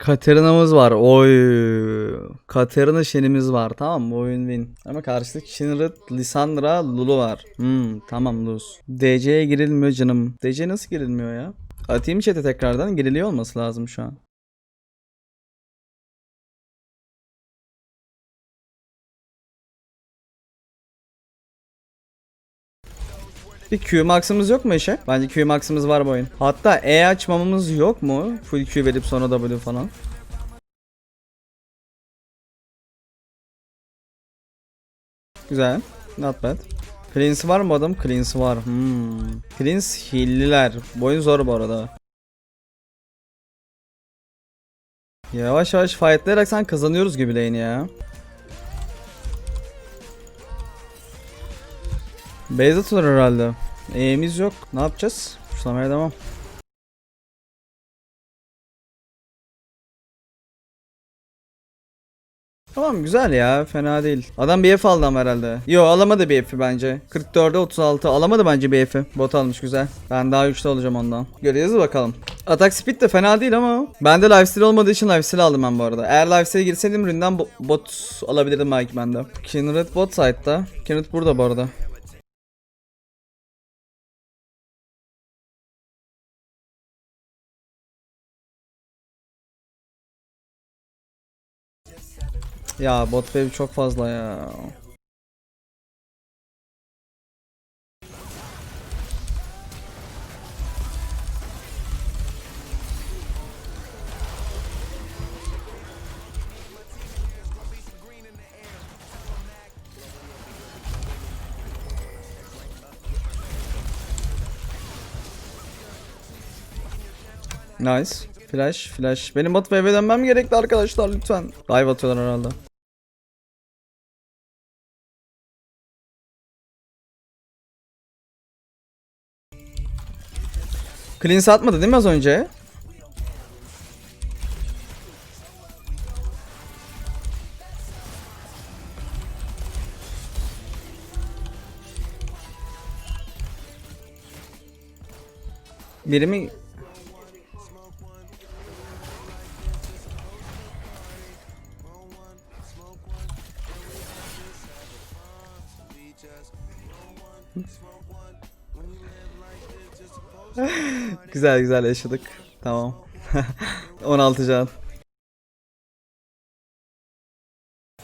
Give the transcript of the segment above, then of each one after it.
Katerina'mız var. Oy. Katerina Shen'imiz var. Tamam mı? Oyun win. Ama karşıdaki Shinra, Lissandra, Lulu var. Hmm, tamam Luz. DC'ye girilmiyor canım. DC nasıl girilmiyor ya? Atayım chat'e tekrardan. Giriliyor olması lazım şu an. Bir Q max'ımız yok mu işe? Bence Q max'ımız var bu oyun. Hatta E açmamamız yok mu? Full Q verip sonra W falan. Güzel. Not bad. Cleanse var mı adam? Cleanse var. Hmm. Cleanse hilliler. Bu oyun zor bu arada. Yavaş yavaş fightlayarak sen kazanıyoruz gibi lane ya. Base atılır herhalde. E'miz yok. Ne yapacağız? Kuşlamaya devam. Tamam güzel ya fena değil. Adam bir F aldı ama herhalde. Yo alamadı bir F'i bence. 44'e 36 alamadı bence bir F'i. Bot almış güzel. Ben daha güçlü olacağım ondan. Göreceğiz bakalım. Atak speed de fena değil ama. Ben de lifesteal olmadığı için lifesteal aldım ben bu arada. Eğer lifesteal'e girseydim Rin'den bo- bot alabilirdim belki ben de. Kindred bot side'da. Kindred burada bu arada. Ya bot wave çok fazla ya. Nice. Flash, flash. Benim bot wave'e dönmem gerekli arkadaşlar lütfen. Dive atıyorlar herhalde. Cleanse atmadı değil mi az önce? Biri mi? güzel güzel yaşadık. Tamam. 16 can.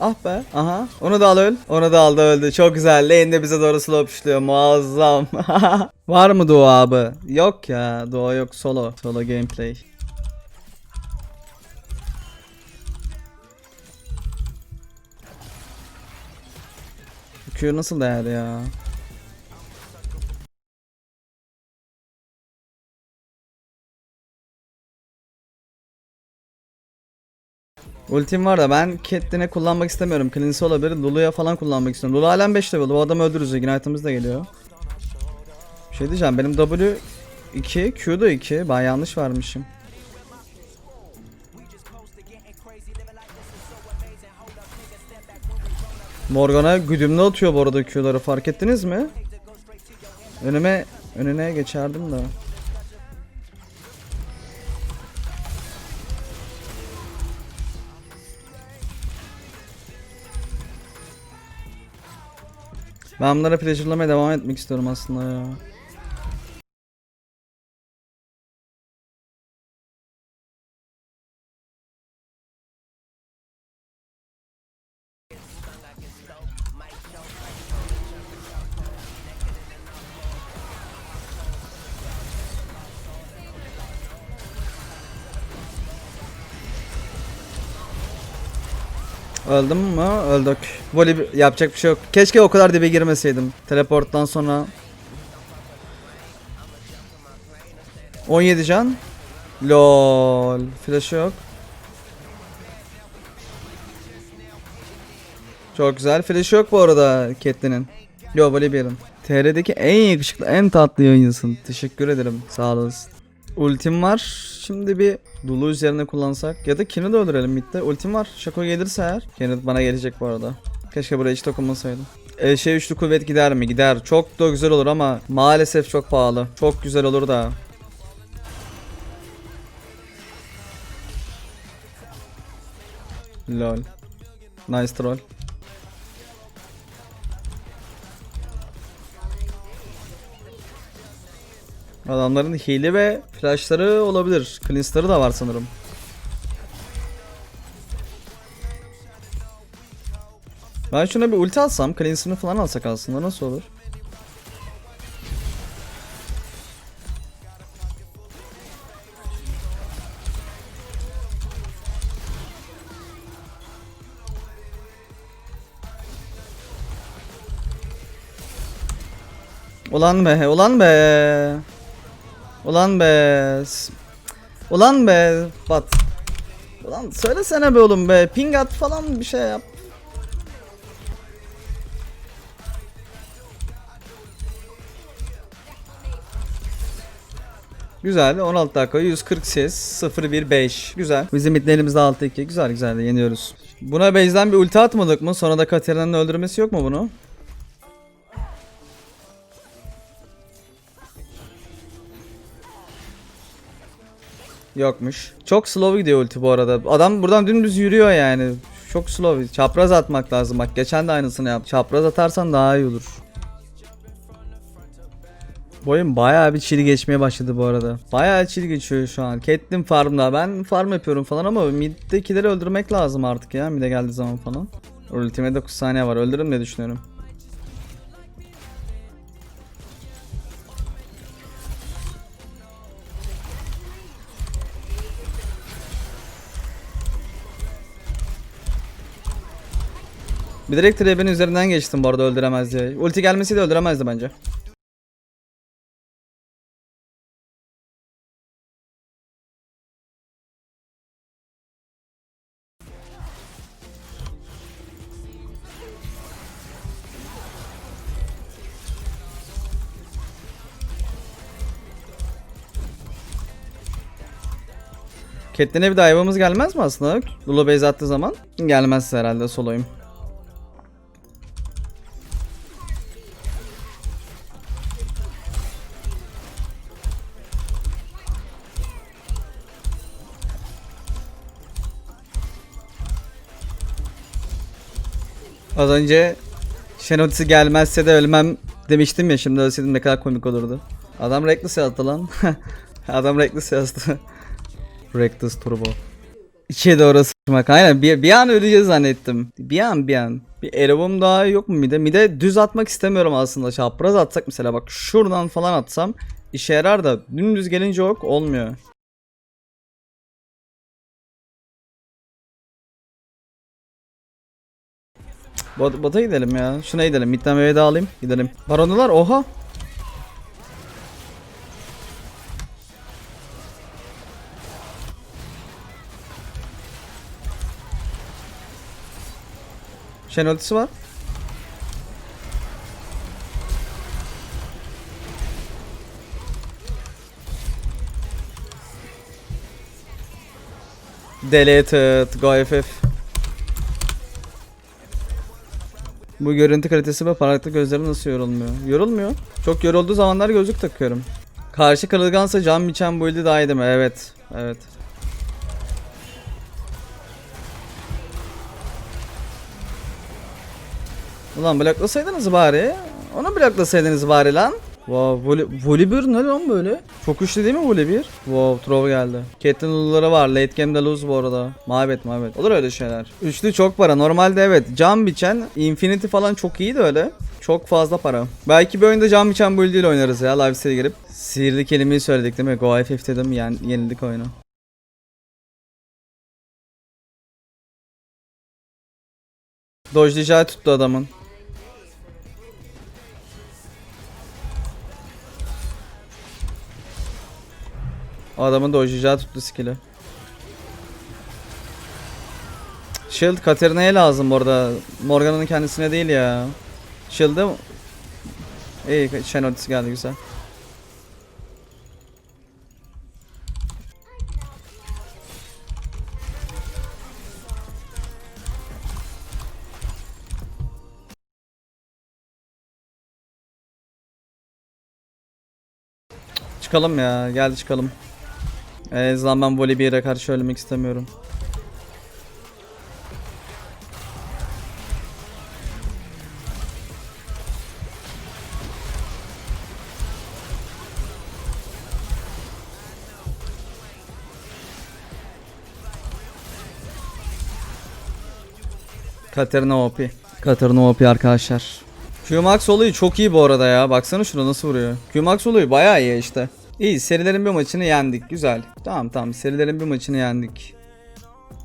Ah be. Aha. Onu da al öl. Onu da aldı öldü. Çok güzel. Lane de bize doğru slow puşluyor. Muazzam. Var mı Doğu abi? Yok ya. Doğu yok. Solo. Solo gameplay. Q nasıl değer ya? Ultim var da ben Catelyn'e kullanmak istemiyorum. Cleanse olabilir. Lulu'ya falan kullanmak istiyorum. Lulu halen 5 level. Bu adamı öldürürüz. Ignite'ımız da geliyor. Bir şey diyeceğim. Benim W 2, Q da 2. Ben yanlış vermişim. Morgana güdümlü atıyor bu arada Q'ları fark ettiniz mi? Önüme önüne geçerdim de. Ben bunlara pleasure'lamaya devam etmek istiyorum aslında ya. Öldüm mü? Öldük. Voley yapacak bir şey yok. Keşke o kadar dibe girmeseydim. Teleporttan sonra. 17 can. Lol. Flash yok. Çok güzel. Flash yok bu arada Catelyn'in. Yo yerim. TR'deki en yakışıklı, en tatlı yayıncısın. Teşekkür ederim. Sağ olasın. Ultim var. Şimdi bir Dulu üzerine kullansak. Ya da Ken'i de öldürelim midde. Ultim var. Şako gelirse eğer. Ken'i bana gelecek bu arada. Keşke buraya hiç dokunmasaydım. E, şey üçlü kuvvet gider mi? Gider. Çok da güzel olur ama maalesef çok pahalı. Çok güzel olur da. Lol. Nice troll. Adamların hile ve flashları olabilir. Cleanser'ı da var sanırım. Ben şuna bir ulti alsam, Cleanser'ını falan alsak aslında nasıl olur? Ulan be, ulan be. Ulan be. Ulan be. Bat. Ulan söylesene be oğlum be. Ping at falan bir şey yap. Güzel 16 dakika 140 ses 015 güzel. Bizim midlerimizde 6-2 güzel güzel de yeniyoruz. Buna base'den bir ulti atmadık mı? Sonra da Katarina'nın öldürmesi yok mu bunu? Yokmuş. Çok slow gidiyor ulti bu arada. Adam buradan dümdüz yürüyor yani. Çok slow. Çapraz atmak lazım. Bak geçen de aynısını yap. Çapraz atarsan daha iyi olur. Bu oyun bayağı bir çili geçmeye başladı bu arada. Bayağı çili geçiyor şu an. Caitlyn farmda. Ben farm yapıyorum falan ama middekileri öldürmek lazım artık ya. Mid'e geldiği zaman falan. Ultime 9 saniye var. Öldürürüm diye düşünüyorum. Bir direkt Trebe'nin üzerinden geçtim bu arada öldüremez diye. Ulti gelmeseydi öldüremezdi bence. Catelyn'e bir dive'ımız gelmez mi aslında? Lulu base attığı zaman. Gelmez herhalde soloyum. Az önce Shenotisi gelmezse de ölmem demiştim ya şimdi ölseydim ne kadar komik olurdu. Adam Reckless yazdı lan. Adam Reckless yazdı. Reckless Turbo. İçe doğru sıçmak. Aynen bir, bir an öleceğiz zannettim. Bir an bir an. Bir Erebum daha yok mu mide? Mide düz atmak istemiyorum aslında. Çapraz atsak mesela bak şuradan falan atsam işe yarar da dümdüz gelince ok olmuyor. Bot, bota gidelim ya. Şuna gidelim. Midden meyve de alayım. Gidelim. Baronular oha. Shen ultisi var. Deleted. Go FF. Bu görüntü kalitesi ve parlaklık gözleri nasıl yorulmuyor? Yorulmuyor. Çok yorulduğu zamanlar gözlük takıyorum. Karşı kırılgansa cam biçen build'i daha iyi değil mi? Evet. Evet. Ulan bloklasaydınız bari. Onu bloklasaydınız bari lan. Wow, voli, Volibear ne lan böyle? Çok güçlü değil mi Volibear? Wow, Trove geldi. Catelyn Lulu'ları var. Late game'de lose bu arada. Mabet mabet. Olur öyle şeyler. Üçlü çok para. Normalde evet. Cam biçen, Infinity falan çok iyi de öyle. Çok fazla para. Belki bir oyunda cam biçen build ile oynarız ya. Live seri girip. Sihirli kelimeyi söyledik değil mi? Go FF dedim. Yen, yenildik oyunu. Dojlayacağı tuttu adamın. O adamın dojlayacağı tuttu skill'i. Shield Katarina'ya lazım bu arada. Morgana'nın kendisine değil ya. Shield'ı İyi Shen ultisi geldi güzel. Çıkalım ya. Geldi çıkalım. En azından ben Volibear'a karşı ölmek istemiyorum. Katerina OP. Katerina OP arkadaşlar. Qmax olayı çok iyi bu arada ya. Baksana şuna nasıl vuruyor. Qmax olayı bayağı iyi işte. İyi serilerin bir maçını yendik. Güzel. Tamam tamam serilerin bir maçını yendik.